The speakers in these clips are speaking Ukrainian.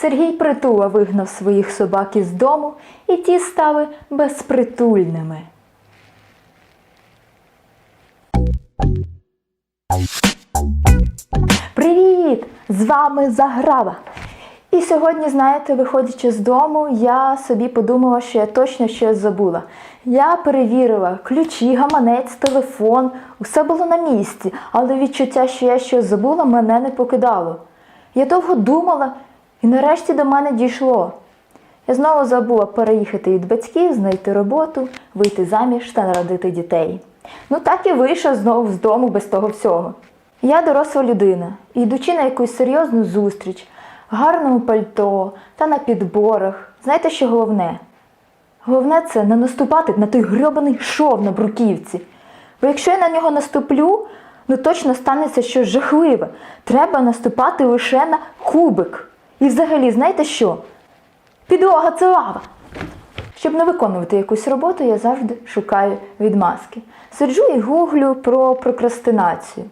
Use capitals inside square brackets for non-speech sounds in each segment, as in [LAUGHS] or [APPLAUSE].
Сергій Притула вигнав своїх собак із дому, і ті стали безпритульними. Привіт! З вами Заграва. І сьогодні, знаєте, виходячи з дому, я собі подумала, що я точно щось забула. Я перевірила ключі, гаманець, телефон, усе було на місці, але відчуття, що я щось забула, мене не покидало. Я довго думала, і нарешті до мене дійшло. Я знову забула переїхати від батьків, знайти роботу, вийти заміж та народити дітей. Ну так і вийшов знову з дому без того всього. Я доросла людина, йдучи на якусь серйозну зустріч, гарному пальто та на підборах, знаєте, що головне? Головне це не наступати на той грьобаний шов на бруківці. Бо якщо я на нього наступлю, ну точно станеться щось жахливе. Треба наступати лише на кубик. І взагалі, знаєте що? Підлога це лава. Щоб не виконувати якусь роботу, я завжди шукаю відмазки. Сиджу і гуглю про прокрастинацію.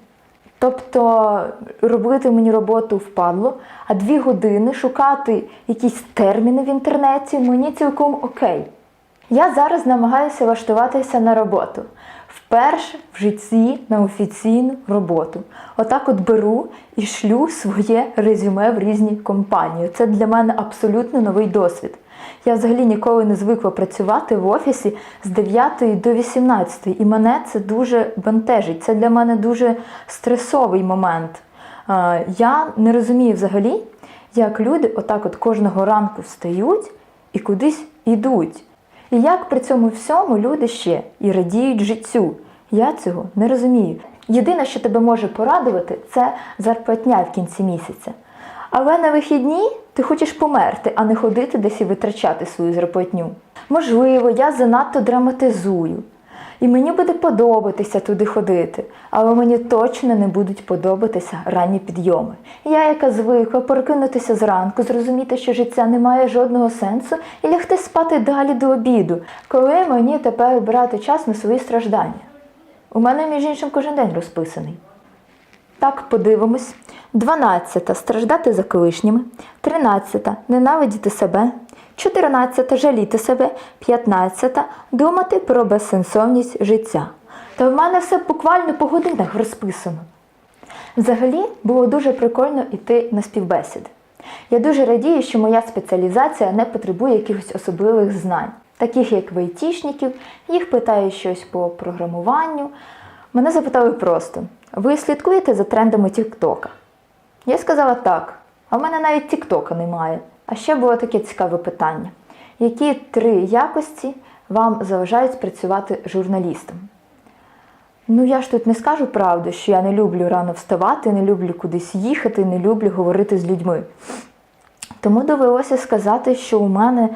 Тобто робити мені роботу впадло, а дві години шукати якісь терміни в інтернеті мені цілком окей. Я зараз намагаюся влаштуватися на роботу. Вперше в житті на офіційну роботу. Отак от беру і шлю своє резюме в різні компанії. Це для мене абсолютно новий досвід. Я взагалі ніколи не звикла працювати в офісі з 9 до 18, і мене це дуже бентежить. Це для мене дуже стресовий момент. Я не розумію взагалі, як люди отак от кожного ранку встають і кудись йдуть. І як при цьому всьому люди ще і радіють життю. Я цього не розумію. Єдине, що тебе може порадувати, це зарплатня в кінці місяця. Але на вихідні ти хочеш померти, а не ходити десь і витрачати свою зарплатню. Можливо, я занадто драматизую. І мені буде подобатися туди ходити, але мені точно не будуть подобатися ранні підйоми. Я, яка звикла прокинутися зранку, зрозуміти, що життя не має жодного сенсу, і лягти спати далі до обіду, коли мені тепер брати час на свої страждання. У мене, між іншим, кожен день розписаний. Так, подивимось. 12. Страждати за колишніми. 13. Ненавидіти себе. 14. Жаліти себе. 15. Думати про безсенсовність життя. Та в мене все буквально по годинах розписано. Взагалі було дуже прикольно йти на співбесіди. Я дуже радію, що моя спеціалізація не потребує якихось особливих знань, таких як в айтішників, їх питають щось по програмуванню. Мене запитали просто: ви слідкуєте за трендами Тіктока? Я сказала так, а в мене навіть Тіктока немає. А ще було таке цікаве питання: які три якості вам заважають працювати журналістом? Ну, я ж тут не скажу правду, що я не люблю рано вставати, не люблю кудись їхати, не люблю говорити з людьми. Тому довелося сказати, що у мене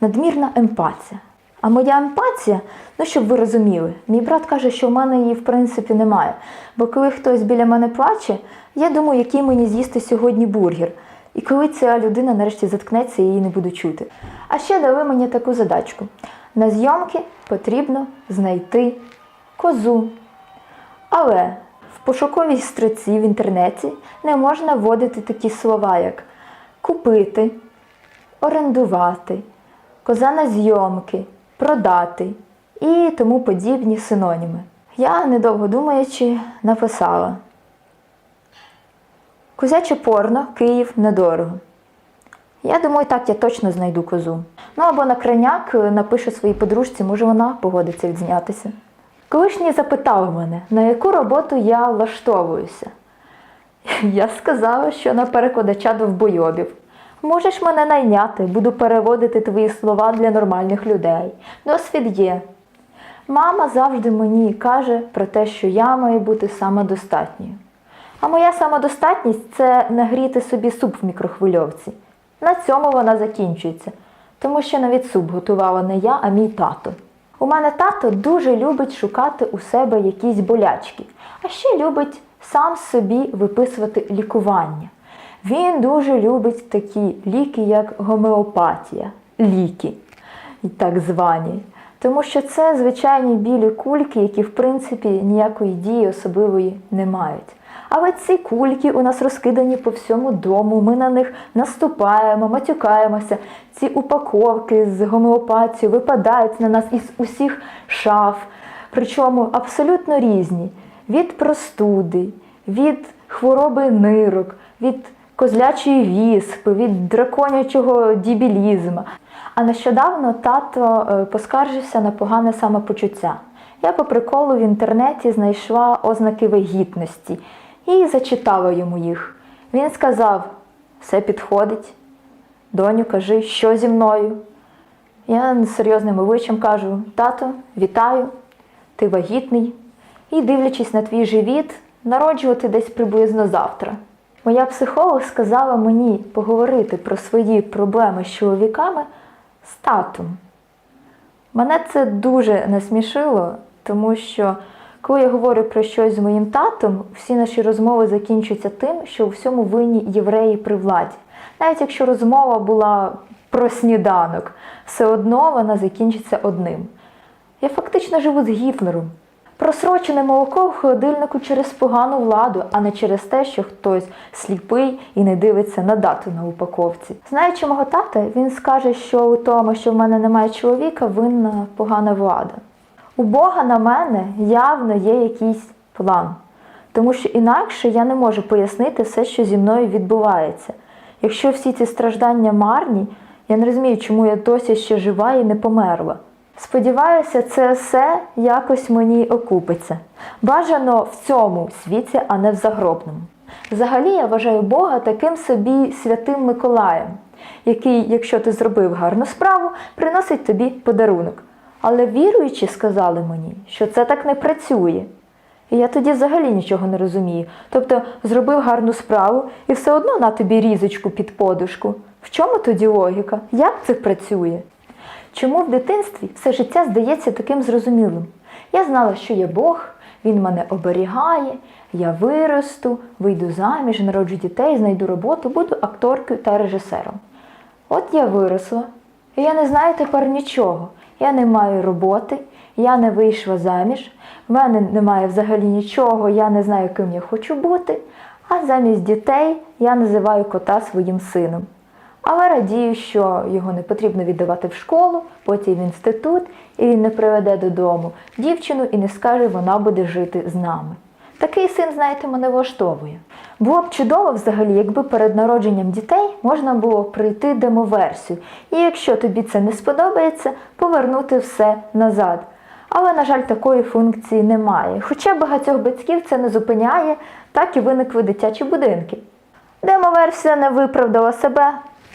надмірна емпатія. А моя емпатія, ну щоб ви розуміли, мій брат каже, що в мене її в принципі немає. Бо коли хтось біля мене плаче, я думаю, який мені з'їсти сьогодні бургер. І коли ця людина нарешті заткнеться, її не буду чути. А ще дали мені таку задачку: на зйомки потрібно знайти козу. Але в пошуковій строці в інтернеті не можна вводити такі слова, як купити, орендувати, коза на зйомки, продати і тому подібні синоніми. Я, недовго думаючи, написала Козяче порно, Київ недорого. Я думаю, так я точно знайду козу. Ну або на краняк напишу своїй подружці, може вона погодиться відзнятися. Колишній запитав мене, на яку роботу я влаштовуюся. [LAUGHS] Я сказала, що на перекладача довбойобів. Можеш мене найняти, буду переводити твої слова для нормальних людей. Досвід є. Мама завжди мені каже про те, що я маю бути самодостатньою. А моя самодостатність це нагріти собі суп в мікрохвильовці. На цьому вона закінчується, тому що навіть суп готувала не я, а мій тато. У мене тато дуже любить шукати у себе якісь болячки, а ще любить сам собі виписувати лікування. Він дуже любить такі ліки, як гомеопатія, ліки, так звані. Тому що це звичайні білі кульки, які в принципі ніякої дії особливої не мають. А от ці кульки у нас розкидані по всьому дому. Ми на них наступаємо, матюкаємося. Ці упаковки з гомеопатією випадають на нас із усіх шаф, причому абсолютно різні: від простуди, від хвороби нирок, від козлячої віспи, від драконячого дібілізму. А нещодавно тато е, поскаржився на погане самопочуття. Я по приколу в інтернеті знайшла ознаки вагітності і зачитала йому їх. Він сказав: все підходить. Доню, кажи, що зі мною? Я серйозним обличчям кажу: тато, вітаю, ти вагітний. І, дивлячись на твій живіт, народжувати десь приблизно завтра. Моя психолог сказала мені поговорити про свої проблеми з чоловіками з татом. Мене це дуже насмішило, тому що коли я говорю про щось з моїм татом, всі наші розмови закінчуються тим, що у всьому винні євреї при владі. Навіть якщо розмова була про сніданок, все одно вона закінчиться одним. Я фактично живу з Гітлером. Просрочене молоко в холодильнику через погану владу, а не через те, що хтось сліпий і не дивиться на дату на упаковці. Знаючи мого тата, він скаже, що у тому, що в мене немає чоловіка, винна погана влада. У Бога на мене явно є якийсь план, тому що інакше я не можу пояснити все, що зі мною відбувається. Якщо всі ці страждання марні, я не розумію, чому я досі ще жива і не померла. Сподіваюся, це все якось мені окупиться. Бажано в цьому світі, а не в загробному. Взагалі, я вважаю Бога таким собі святим Миколаєм, який, якщо ти зробив гарну справу, приносить тобі подарунок. Але віруючі сказали мені, що це так не працює. І я тоді взагалі нічого не розумію. Тобто зробив гарну справу і все одно на тобі різочку під подушку. В чому тоді логіка? Як це працює? Чому в дитинстві все життя здається таким зрозумілим? Я знала, що є Бог, Він мене оберігає, я виросту, вийду заміж, народжу дітей, знайду роботу, буду акторкою та режисером. От я виросла, і я не знаю тепер нічого. Я не маю роботи, я не вийшла заміж, в мене немає взагалі нічого, я не знаю, ким я хочу бути, а замість дітей я називаю кота своїм сином. Але радію, що його не потрібно віддавати в школу, потім в інститут, і він не приведе додому дівчину і не скаже, вона буде жити з нами. Такий син, знаєте, мене влаштовує. Було б чудово взагалі, якби перед народженням дітей можна було прийти демоверсію. І якщо тобі це не сподобається, повернути все назад. Але, на жаль, такої функції немає. Хоча багатьох батьків це не зупиняє, так і виникли дитячі будинки. Демоверсія не виправдала себе,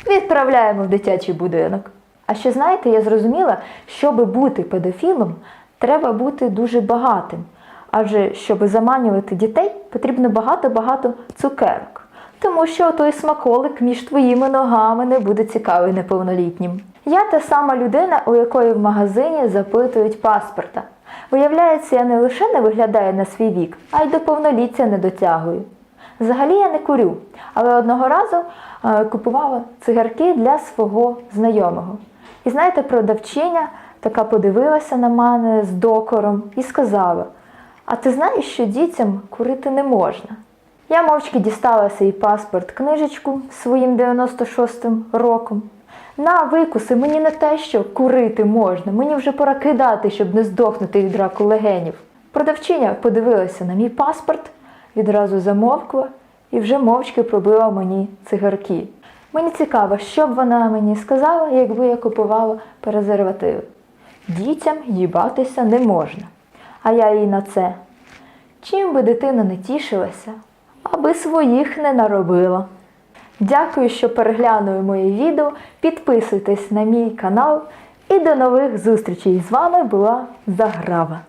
відправляємо в дитячий будинок. А ще знаєте, я зрозуміла, щоби бути педофілом, треба бути дуже багатим. Адже щоб заманювати дітей, потрібно багато-багато цукерок. Тому що той смаколик між твоїми ногами не буде цікавий неповнолітнім. Я та сама людина, у якої в магазині запитують паспорта. Виявляється, я не лише не виглядаю на свій вік, а й до повноліття не дотягую. Взагалі я не курю, але одного разу е, купувала цигарки для свого знайомого. І знаєте, продавчиня така подивилася на мене з докором і сказала: А ти знаєш, що дітям курити не можна? Я мовчки дістала свій паспорт, книжечку своїм 96-м роком. На викуси, мені не те, що курити можна, мені вже пора кидати, щоб не здохнути від раку легенів. Продавчиня подивилася на мій паспорт, відразу замовкла і вже мовчки пробила мені цигарки. Мені цікаво, що б вона мені сказала, якби я купувала презервативи. Дітям їбатися не можна. А я їй на це. Чим би дитина не тішилася, аби своїх не наробила. Дякую, що переглянули моє відео. Підписуйтесь на мій канал і до нових зустрічей. З вами була Заграва.